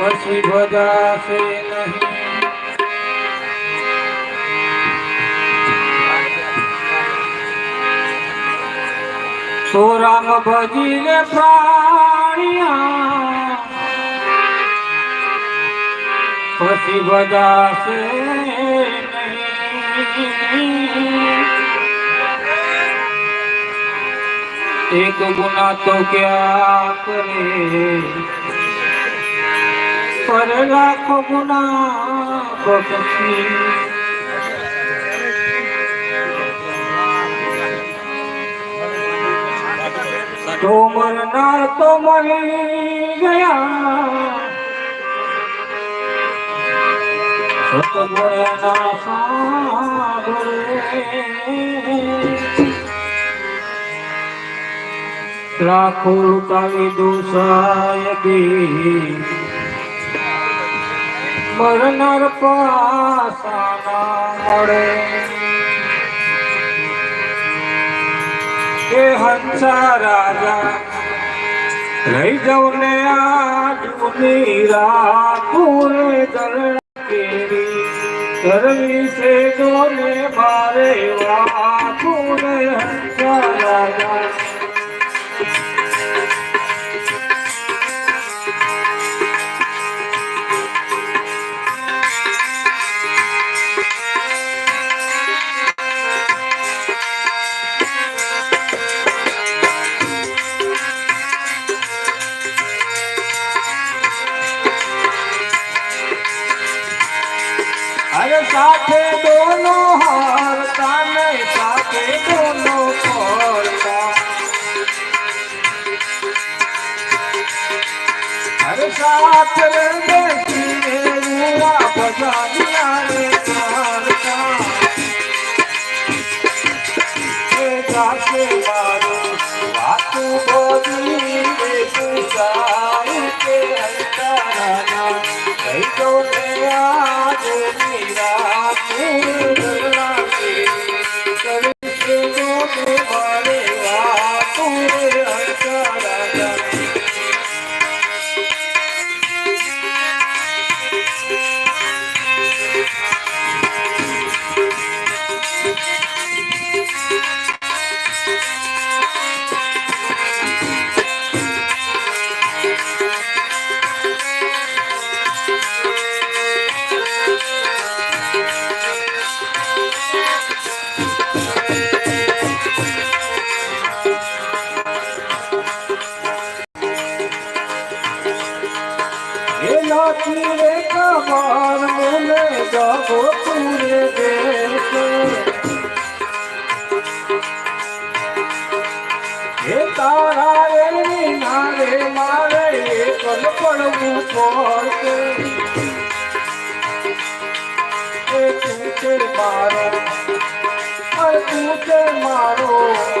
પછી બજાશે નહીં તો રામ ભજીને પ્રાણિયા પછી બજાશે નહીં એક ગુના તો ક્યાં કરે করে রাখো না কবি তোমার নার তো মরি গয়া। না সাগরে। लाखों મરનાર પાસાના મળે કે હંસા રાજા લઈ જાઉં ને આજની રાતુરે દરણા કેરી કરવી છે જોને મારે વાતુરે હંસા રાજા તો રાત પડવું પડશે. મારો મારો.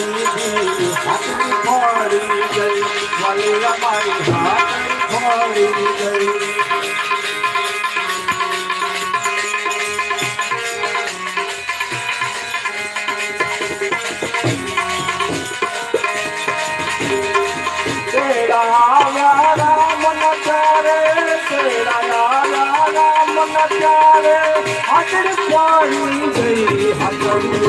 हाथी खोड़ी गई वाली हमारी हाथी खोड़ी गई प्यारे हटड़ पाई गई हटड़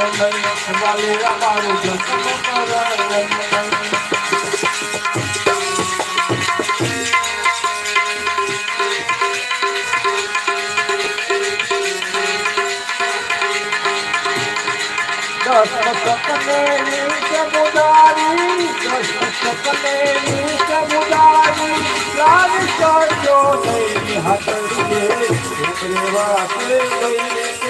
સૌંદર્ય સુવાલે અમારું જસમરણ સકલેની સમુદારી સકલેની સમુદારી લાલ હાથ રે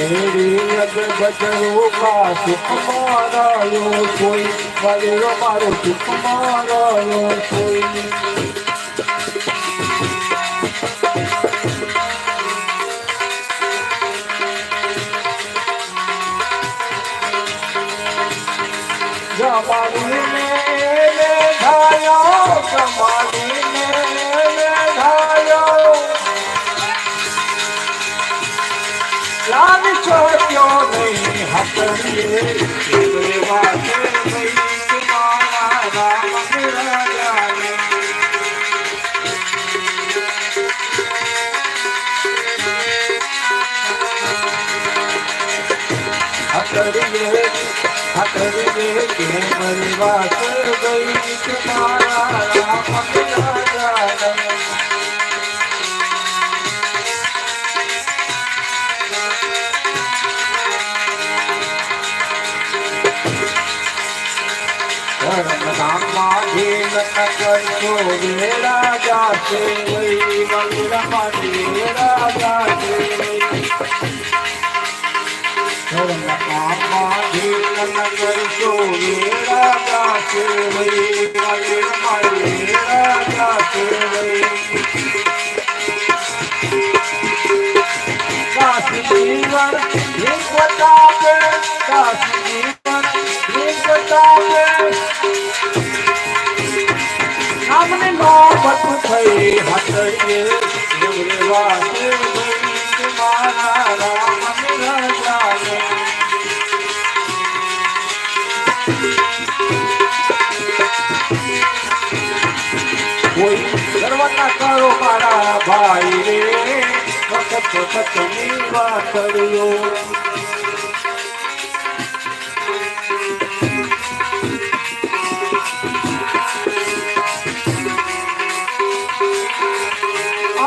मेरी دي نك بچرو کا سکھ مانا يو کوئی والي رو مرو سکھ مانا يو جي ته جي واسي بيني تي જીવન કરશો રે રાજા છે વૈ મંગળમાં રે રાજા છે કરશો રે રાજા છે વૈ મંગળમાં કોઈ ગર્વ ના કરો મારા ભાઈ રે વખત વખતની વાત કર્યો